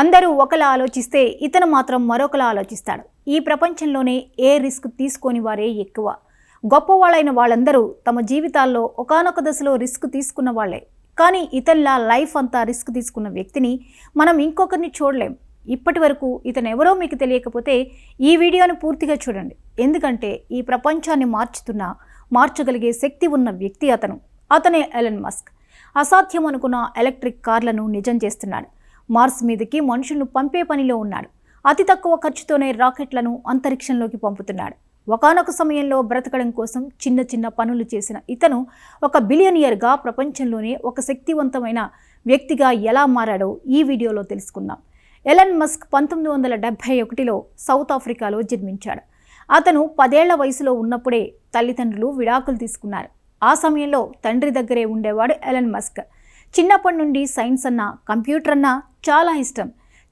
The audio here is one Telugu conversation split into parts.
అందరూ ఒకలా ఆలోచిస్తే ఇతను మాత్రం మరొకలా ఆలోచిస్తాడు. ఈ ప్రపంచంలోనే ఏ రిస్క్ తీసుకోని వారే ఎక్కువ. గొప్పవాళ్ళైన వాళ్ళందరూ తమ జీవితాల్లో ఒకానొక దశలో రిస్క్ తీసుకున్న వాళ్ళే. కానీ ఇతనిలా లైఫ్ అంతా రిస్క్ తీసుకున్న వ్యక్తిని మనం ఇంకొకరిని చూడలేం. ఇప్పటి వరకు ఇతను ఎవరో మీకు తెలియకపోతే ఈ వీడియోను పూర్తిగా చూడండి. ఎందుకంటే ఈ ప్రపంచాన్ని మార్చుతున్న మార్చగలిగే శక్తి ఉన్న వ్యక్తి అతను. అతనే ఎలన్ మస్క్. అసాధ్యం అనుకున్న ఎలక్ట్రిక్ కార్లను నిజం చేస్తున్నాడు. మార్స్ మీదకి మనుషులను పంపే పనిలో ఉన్నాడు. అతి తక్కువ ఖర్చుతోనే రాకెట్లను అంతరిక్షంలోకి పంపుతున్నాడు. ఒకానొక సమయంలో బ్రతకడం కోసం చిన్న చిన్న పనులు చేసిన ఇతను ఒక బిలియనియర్గా ప్రపంచంలోనే ఒక శక్తివంతమైన వ్యక్తిగా ఎలా మారాడో ఈ వీడియోలో తెలుసుకుందాం. ఎలన్ మస్క్ పంతొమ్మిది వందల డెబ్భై ఒకటిలో సౌత్ ఆఫ్రికాలో జన్మించాడు. అతను పదేళ్ళ వయసులో ఉన్నప్పుడే తల్లిదండ్రులు విడాకులు తీసుకున్నారు. ఆ సమయంలో తండ్రి దగ్గరే ఉండేవాడు ఎలన్ మస్క్. చిన్నప్పటి నుండి సైన్స్ అన్న కంప్యూటర్ అన్న చాలా ఇష్టం.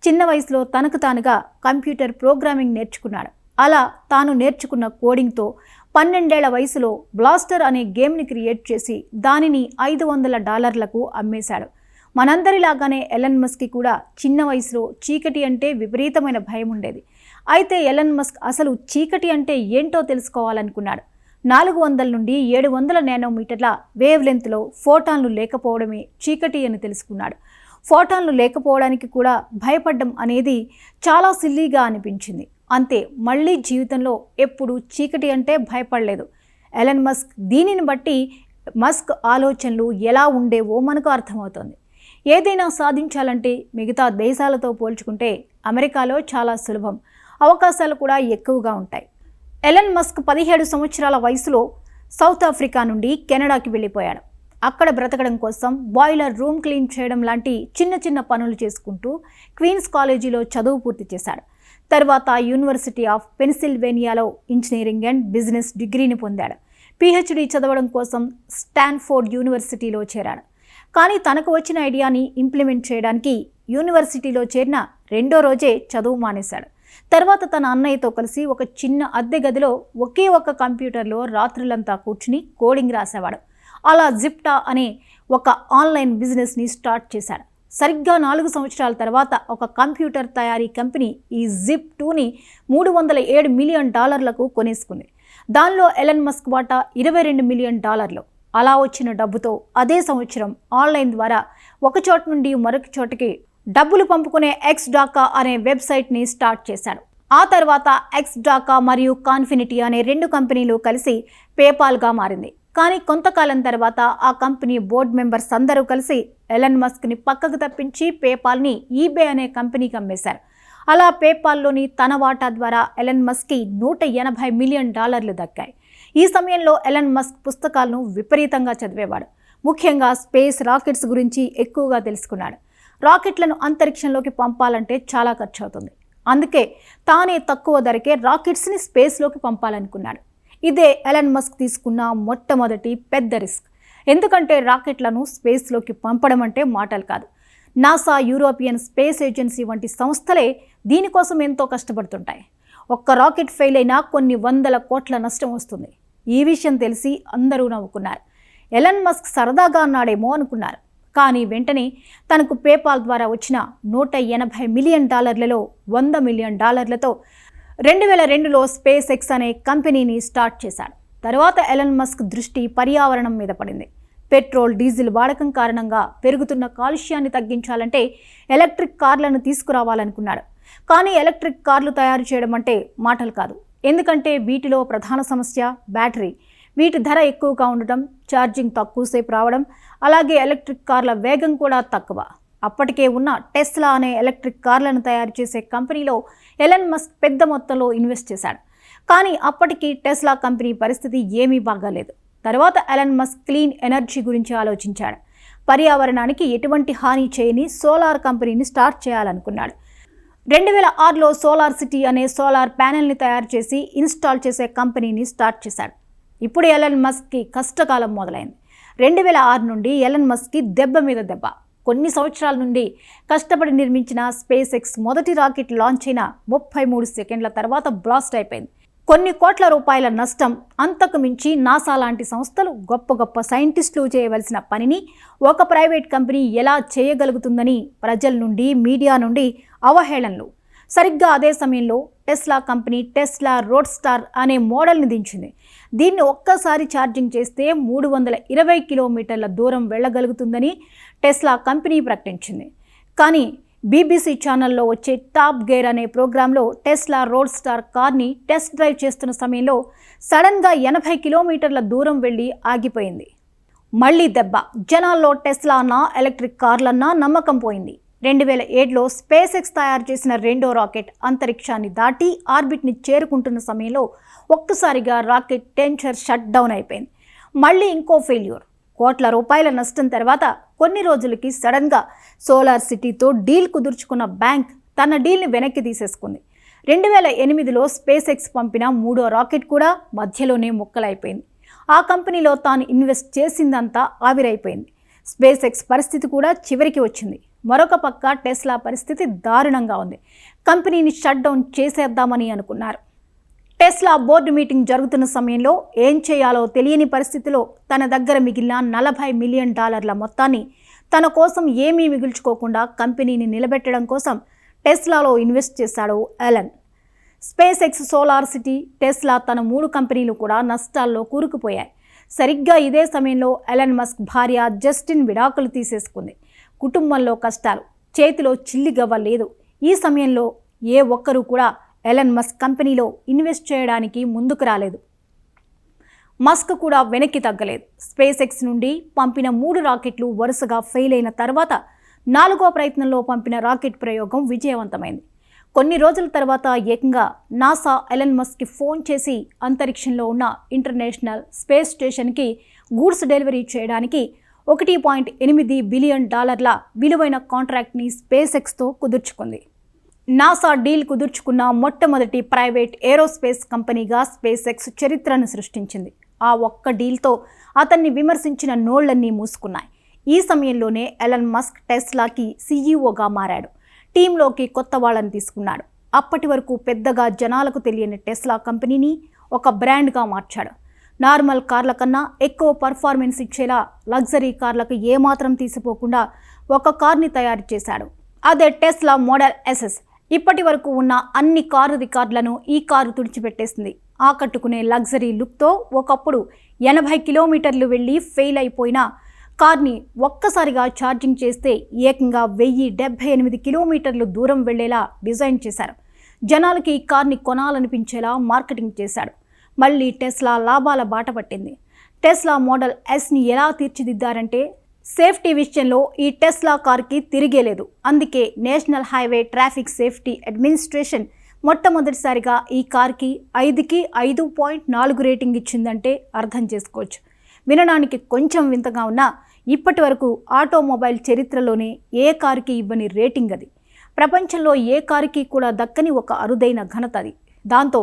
చిన్న వయసులో తనకు తానుగా కంప్యూటర్ ప్రోగ్రామింగ్ నేర్చుకున్నాడు. అలా తాను నేర్చుకున్న కోడింగ్తో పన్నెండేళ్ళ వయసులో బ్లాస్టర్ అనే గేమ్ని క్రియేట్ చేసి దానిని ఐదు వందల డాలర్లకు అమ్మేశాడు. మనందరిలాగానే ఎలన్ మస్క్కి కూడా చిన్న వయసులో చీకటి అంటే విపరీతమైన భయం ఉండేది. అయితే ఎలన్ మస్క్ అసలు చీకటి అంటే ఏంటో తెలుసుకోవాలనుకున్నాడు. నాలుగు వందల నుండి ఏడు వందల నానోమీటర్ల వేవ్ లెంత్లో ఫోటాన్లు లేకపోవడమే చీకటి అని తెలుసుకున్నాడు. ఫోటాన్లు లేకపోవడానికి కూడా భయపడడం అనేది చాలా సిల్లీగా అనిపించింది. అంతే మళ్ళీ జీవితంలో ఎప్పుడు చీకటి అంటే భయపడలేదు. ఎలన్ మస్క్ దీనిని బట్టి మస్క్ ఆలోచనలు ఎలా ఉండేవో మనకు అర్థమవుతుంది. ఏదైనా సాధించాలంటే మిగతా దేశాలతో పోల్చుకుంటే అమెరికాలో చాలా సులభం. అవకాశాలు కూడా ఎక్కువగా ఉంటాయి. ఎలన్ మస్క్ పదిహేడు సంవత్సరాల వయసులో సౌత్ ఆఫ్రికా నుండి కెనడాకి వెళ్ళిపోయాడు. అక్కడ బ్రతకడం కోసం బాయిలర్ రూమ్ క్లీన్ చేయడం లాంటి చిన్న చిన్న పనులు చేసుకుంటూ క్వీన్స్ కాలేజీలో చదువు పూర్తి చేశాడు. తర్వాత యూనివర్సిటీ ఆఫ్ పెన్సిల్వేనియాలో ఇంజనీరింగ్ అండ్ బిజినెస్ డిగ్రీని పొందాడు. పిహెచ్డి చదవడం కోసం స్టాన్ఫోర్డ్ యూనివర్సిటీలో చేరాడు. కానీ తనకు వచ్చిన ఐడియాని ఇంప్లిమెంట్ చేయడానికి యూనివర్సిటీలో చేరిన రెండో రోజే చదువు మానేశాడు. తర్వాత తన అన్నయ్యతో కలిసి ఒక చిన్న అద్దె గదిలో ఒకే ఒక కంప్యూటర్లో రాత్రులంతా కూర్చుని కోడింగ్ రాసేవాడు. అలా జిప్టా అనే ఒక ఆన్లైన్ బిజినెస్ని స్టార్ట్ చేశాడు. సరిగ్గా నాలుగు సంవత్సరాల తర్వాత ఒక కంప్యూటర్ తయారీ కంపెనీ ఈ జిప్ టూని మూడు వందల ఏడు మిలియన్ డాలర్లకు కొనేసుకుంది. దానిలో ఎలన్ మస్క్ వాటా ఇరవై రెండు మిలియన్ డాలర్లు. అలా వచ్చిన డబ్బుతో అదే సంవత్సరం ఆన్లైన్ ద్వారా ఒక చోట నుండి మరొక చోటకి డబ్బులు పంపుకునే ఎక్స్ డాకా అనే వెబ్సైట్ని స్టార్ట్ చేశాడు ఆ తర్వాత ఎక్స్ డాకా మరియు కాన్ఫినిటీ అనే రెండు కంపెనీలు కలిసి పేపాల్గా మారింది. కానీ కొంతకాలం తర్వాత ఆ కంపెనీ బోర్డు మెంబర్స్ అందరూ కలిసి ఎలన్ మస్క్ని పక్కకు తప్పించి పేపాల్ని ఈబే అనే కంపెనీకి అమ్మేశారు. అలా పేపాల్లోని తన వాటా ద్వారా ఎలన్ మస్క్కి నూట ఎనభై మిలియన్ డాలర్లు దక్కాయి. ఈ సమయంలో ఎలన్ మస్క్ పుస్తకాలను విపరీతంగా చదివేవాడు. ముఖ్యంగా స్పేస్ రాకెట్స్ గురించి ఎక్కువగా తెలుసుకున్నాడు. రాకెట్లను అంతరిక్షంలోకి పంపాలంటే చాలా ఖర్చు అవుతుంది అందుకే తానే తక్కువ ధరకే రాకెట్స్ని స్పేస్లోకి పంపాలనుకున్నాడు. ఇదే ఎలన్ మస్క్ తీసుకున్న మొట్టమొదటి పెద్ద రిస్క్. ఎందుకంటే రాకెట్లను స్పేస్లోకి పంపడం అంటే మాటలు కాదు. నాసా యూరోపియన్ స్పేస్ ఏజెన్సీ వంటి సంస్థలే దీనికోసం ఎంతో కష్టపడుతుంటాయి. ఒక్క రాకెట్ ఫెయిల్ అయినా కొన్ని వందల కోట్ల నష్టం వస్తుంది. ఈ విషయం తెలిసి అందరూ నవ్వుకున్నారు. ఎలన్ మస్క్ సరదాగా అన్నాడేమో అనుకున్నారు. కానీ వెంటనే తనకు పేపాల్ ద్వారా వచ్చిన నూట ఎనభై మిలియన్ డాలర్లలో వంద మిలియన్ డాలర్లతో రెండు వేల రెండులో స్పేస్ ఎక్స్ అనే కంపెనీని స్టార్ట్ చేశాడు. తర్వాత ఎలన్ మస్క్ దృష్టి పర్యావరణం మీద పడింది. పెట్రోల్ డీజిల్ వాడకం కారణంగా పెరుగుతున్న కాలుష్యాన్ని తగ్గించాలంటే ఎలక్ట్రిక్ కార్లను తీసుకురావాలనుకున్నాడు. కానీ ఎలక్ట్రిక్ కార్లు తయారు చేయడం అంటే మాటలు కాదు. ఎందుకంటే వీటిలో ప్రధాన సమస్య బ్యాటరీ. వీటి ధర ఎక్కువగా ఉండటం ఛార్జింగ్ తక్కువసేపు రావడం అలాగే ఎలక్ట్రిక్ కార్ల వేగం కూడా తక్కువ. అప్పటికే ఉన్న టెస్లా అనే ఎలక్ట్రిక్ కార్లను తయారు చేసే కంపెనీలో ఎలన్ మస్క్ పెద్ద మొత్తంలో ఇన్వెస్ట్ చేశాడు. కానీ అప్పటికి టెస్లా కంపెనీ పరిస్థితి ఏమీ బాగాలేదు. తర్వాత ఎలన్ మస్క్ క్లీన్ ఎనర్జీ గురించి ఆలోచించాడు. పర్యావరణానికి ఎటువంటి హాని చేయని సోలార్ కంపెనీని స్టార్ట్ చేయాలనుకున్నాడు. రెండు వేల ఆరులో సోలార్ సిటీ అనే సోలార్ ప్యానెల్ని తయారు చేసి ఇన్స్టాల్ చేసే కంపెనీని స్టార్ట్ చేశాడు. ఇప్పుడు ఎలన్ మస్క్కి కష్టకాలం మొదలైంది. రెండు వేల ఆరు నుండి ఎలన్ మస్క్కి దెబ్బ మీద దెబ్బ. కొన్ని సంవత్సరాల నుండి కష్టపడి నిర్మించిన స్పేస్ ఎక్స్ మొదటి రాకెట్ లాంచ్ అయిన ముప్పై మూడు సెకండ్ల తర్వాత బ్లాస్ట్ అయిపోయింది. కొన్ని కోట్ల రూపాయల నష్టం అంతకు మించి నాసా లాంటి సంస్థలు గొప్ప గొప్ప సైంటిస్టులు చేయవలసిన పనిని ఒక ప్రైవేట్ కంపెనీ ఎలా చేయగలుగుతుందని ప్రజల నుండి మీడియా నుండి అవహేళనలు. సరిగ్గా అదే సమయంలో Tesla company Tesla road star అనే మోడల్ని దించింది. దీన్ని ఒక్కసారి ఛార్జింగ్ చేస్తే మూడు వందల ఇరవై కిలోమీటర్ల దూరం వెళ్ళగలుగుతుందని టెస్లా కంపెనీ ప్రకటించింది. కానీ బీబీసీ ఛానల్లో వచ్చే టాప్ గేర్ అనే ప్రోగ్రాంలో టెస్లా రోడ్ స్టార్ కార్ని టెస్ట్ డ్రైవ్ చేస్తున్న సమయంలో సడన్గా ఎనభై కిలోమీటర్ల దూరం వెళ్ళి ఆగిపోయింది. మళ్ళీ దెబ్బ. జనాల్లో టెస్లానా ఎలక్ట్రిక్ కార్లన్నా నమ్మకం పోయింది. రెండు వేల ఏడులో స్పేస్ ఎక్స్ తయారు చేసిన రెండో రాకెట్ అంతరిక్షాన్ని దాటి ఆర్బిట్ని చేరుకుంటున్న సమయంలో ఒక్కసారిగా రాకెట్ టెన్షర్ షట్ డౌన్ అయిపోయింది. మళ్ళీ ఇంకో ఫెయిల్యూర్. కోట్ల రూపాయల నష్టం తర్వాత కొన్ని రోజులకి సడన్గా సోలార్ సిటీతో డీల్ కుదుర్చుకున్న బ్యాంక్ తన డీల్ని వెనక్కి తీసేసుకుంది. రెండు వేల ఎనిమిదిలో స్పేస్ ఎక్స్ పంపిన మూడో రాకెట్ కూడా మధ్యలోనే ముక్కలైపోయింది. ఆ కంపెనీలో తాను ఇన్వెస్ట్ చేసిందంతా ఆవిరైపోయింది. స్పేస్ ఎక్స్ పరిస్థితి కూడా చివరికి వచ్చింది. మరొక పక్క టెస్లా పరిస్థితి దారుణంగా ఉంది. కంపెనీని షట్ డౌన్ చేసేద్దామని అనుకున్నారు. టెస్లా బోర్డు మీటింగ్ జరుగుతున్న సమయంలో ఏం చేయాలో తెలియని పరిస్థితిలో తన దగ్గర మిగిలిన నలభై మిలియన్ డాలర్ల మొత్తాన్ని తన కోసం ఏమీ మిగుల్చుకోకుండా కంపెనీని నిలబెట్టడం కోసం టెస్లాలో ఇన్వెస్ట్ చేశాడు Elon. Space X solar city Tesla తన మూడు కంపెనీలు కూడా నష్టాల్లో కూరుకుపోయాయి. సరిగ్గా ఇదే సమయంలో ఎలన్ మస్క్ భార్య జస్టిన్ విడాకులు తీసేసుకుంది. కుటుంబంలో కష్టాలు చేతిలో చిల్లిగవ్వ లేదు. ఈ సమయంలో ఏ ఒక్కరూ కూడా ఎలన్ మస్క్ కంపెనీలో ఇన్వెస్ట్ చేయడానికి ముందుకు రాలేదు. మస్క్ కూడా వెనక్కి తగ్గలేదు. స్పేస్ ఎక్స్ నుండి పంపిన మూడు రాకెట్లు వరుసగా ఫెయిల్ అయిన తర్వాత నాలుగో ప్రయత్నంలో పంపిన రాకెట్ ప్రయోగం విజయవంతమైంది. కొన్ని రోజుల తర్వాత ఏకంగా నాసా ఎలన్ మస్క్కి ఫోన్ చేసి అంతరిక్షంలో ఉన్న ఇంటర్నేషనల్ స్పేస్ స్టేషన్కి గూడ్స్ డెలివరీ చేయడానికి ఒకటి పాయింట్ ఎనిమిది బిలియన్ డాలర్ల విలువైన కాంట్రాక్ట్ని స్పేస్ ఎక్స్తో కుదుర్చుకుంది. నాసా డీల్ కుదుర్చుకున్న మొట్టమొదటి ప్రైవేట్ ఏరోస్పేస్ కంపెనీగా స్పేస్ ఎక్స్ చరిత్రను సృష్టించింది. ఆ ఒక్క డీల్తో అతన్ని విమర్శించిన నోళ్ళన్నీ మూసుకున్నాయి. ఈ సమయంలోనే ఎలన్ మస్క్ టెస్లాకి సీఈఓగా మారాడు. టీంలోకి కొత్త వాళ్ళని తీసుకున్నాడు. అప్పటి వరకు పెద్దగా జనాలకు తెలియని టెస్లా కంపెనీని ఒక బ్రాండ్గా మార్చాడు. నార్మల్ కార్ల కన్నా ఎక్కువ పర్ఫార్మెన్స్ ఇచ్చేలా లగ్జరీ కార్లకు ఏమాత్రం తీసిపోకుండా ఒక కార్ని తయారు చేశాడు. అదే టెస్లా మోడల్ ఎస్ఎస్. ఇప్పటి వరకు ఉన్న అన్ని కారు రికార్డులను ఈ కారు తుడిచిపెట్టేసింది. ఆకట్టుకునే లగ్జరీ లుక్తో ఒకప్పుడు ఎనభై కిలోమీటర్లు వెళ్ళి ఫెయిల్ అయిపోయిన కార్ని ఒక్కసారిగా ఛార్జింగ్ చేస్తే ఏకంగా వెయ్యి డెబ్బై ఎనిమిది కిలోమీటర్లు దూరం వెళ్ళేలా డిజైన్ చేశారు. జనాలకి ఈ కార్ని కొనాలనిపించేలా మార్కెటింగ్ చేశాడు. మళ్ళీ టెస్లా లాభాల బాట పట్టింది. టెస్లా మోడల్ ఎస్ని ఎలా తీర్చిదిద్దారంటే సేఫ్టీ విషయంలో ఈ టెస్లా కార్కి తిరిగేలేదు అందుకే national highway traffic safety administration మొట్టమొదటిసారిగా ఈ కార్కి ఐదుకి ఐదు పాయింట్ నాలుగు రేటింగ్ ఇచ్చిందంటే అర్థం చేసుకోవచ్చు. వినడానికి కొంచెం వింతగా ఉన్నా ఇప్పటి వరకు ఆటోమొబైల్ చరిత్రలోనే ఏ కారుకి ఇవ్వని రేటింగ్ అది. ప్రపంచంలో ఏ కారుకి కూడా దక్కని ఒక అరుదైన ఘనత అది. దాంతో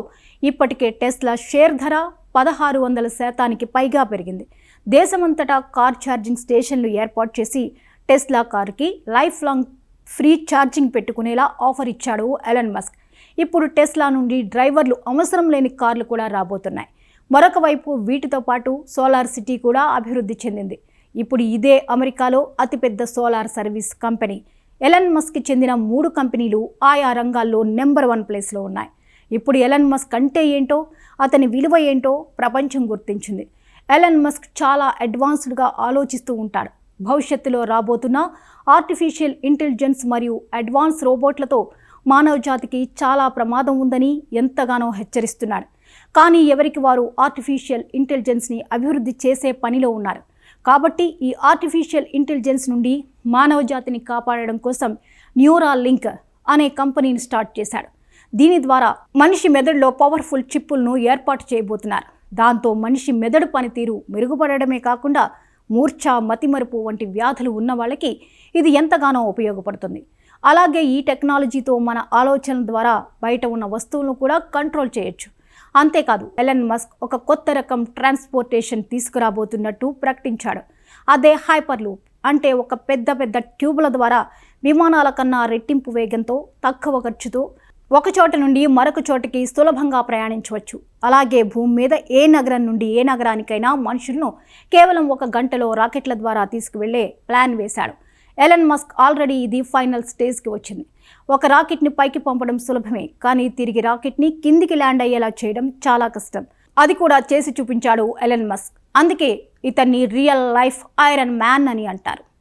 ఇప్పటికే టెస్లా షేర్ ధర పదహారు వందల శాతానికి పైగా పెరిగింది. దేశమంతటా కార్ ఛార్జింగ్ స్టేషన్లు ఏర్పాటు చేసి టెస్లా కారుకి లైఫ్ లాంగ్ ఫ్రీ ఛార్జింగ్ పెట్టుకునేలా ఆఫర్ ఇచ్చాడు ఎలన్ మస్క్. ఇప్పుడు టెస్లా నుండి డ్రైవర్లు అవసరం లేని కార్లు కూడా రాబోతున్నాయి. మరొక వైపు వీటితో పాటు సోలార్ సిటీ కూడా అభివృద్ధి చెందింది. ఇప్పుడు ఇదే అమెరికాలో అతిపెద్ద సోలార్ సర్వీస్ కంపెనీ. ఎలన్ మస్క్కి చెందిన మూడు కంపెనీలు ఆయా రంగాల్లో నెంబర్ వన్ ప్లేస్లో ఉన్నాయి. ఇప్పుడు ఎలన్ మస్క్ అంటే ఏంటో అతని విలువ ఏంటో ప్రపంచం గుర్తించింది. ఎలన్ మస్క్ చాలా అడ్వాన్స్డ్గా ఆలోచిస్తూ ఉంటాడు. భవిష్యత్తులో రాబోతున్న ఆర్టిఫిషియల్ ఇంటెలిజెన్స్ మరియు అడ్వాన్స్ రోబోట్లతో మానవ జాతికి చాలా ప్రమాదం ఉందని ఎంతగానో హెచ్చరిస్తున్నాడు. కానీ ఎవరికి వారు ఆర్టిఫిషియల్ ఇంటెలిజెన్స్ని అభివృద్ధి చేసే పనిలో ఉన్నారు? కాబట్టి ఈ ఆర్టిఫిషియల్ ఇంటెలిజెన్స్ నుండి మానవ జాతిని కాపాడడం కోసం న్యూరా లింక్ అనే కంపెనీని స్టార్ట్ చేశాడు. దీని ద్వారా మనిషి మెదడులో పవర్ఫుల్ చిప్పులను ఏర్పాటు చేయబోతున్నారు. దాంతో మనిషి మెదడు పనితీరు మెరుగుపడడమే కాకుండా మూర్ఛ మతిమరుపు వంటి వ్యాధులు ఉన్న వాళ్ళకి ఇది ఎంతగానో ఉపయోగపడుతుంది. అలాగే ఈ టెక్నాలజీతో మన ఆలోచనల ద్వారా బయట ఉన్న వస్తువులను కూడా కంట్రోల్ చేయొచ్చు. అంతేకాదు ఎలన్ మస్క్ ఒక కొత్త రకం ట్రాన్స్పోర్టేషన్ తీసుకురాబోతున్నట్టు ప్రకటించాడు. అదే హైపర్ లూప్ అంటే ఒక పెద్ద పెద్ద ట్యూబుల ద్వారా విమానాల కన్నా రెట్టింపు వేగంతో తక్కువ ఖర్చుతో ఒక చోట నుండి మరొక చోటకి సులభంగా ప్రయాణించవచ్చు. అలాగే భూమి మీద ఏ నగరం నుండి ఏ నగరానికైనా మనుషులను కేవలం ఒక గంటలో రాకెట్ల ద్వారా తీసుకువెళ్ళే ప్లాన్ వేశాడు. ఎలన్ మస్క్ ఆల్రెడీ ఇది ఫైనల్ స్టేజ్కి వచ్చింది. ఒక రాకెట్ని పైకి పంపడం సులభమే కానీ తిరిగి రాకెట్ని కిందికి ల్యాండ్ అయ్యేలా చేయడం చాలా కష్టం. అది కూడా చేసి చూపించాడు ఎలన్ మస్క్. అందుకే ఇతన్ని రియల్ లైఫ్ ఐరన్ మ్యాన్ అని అంటారు.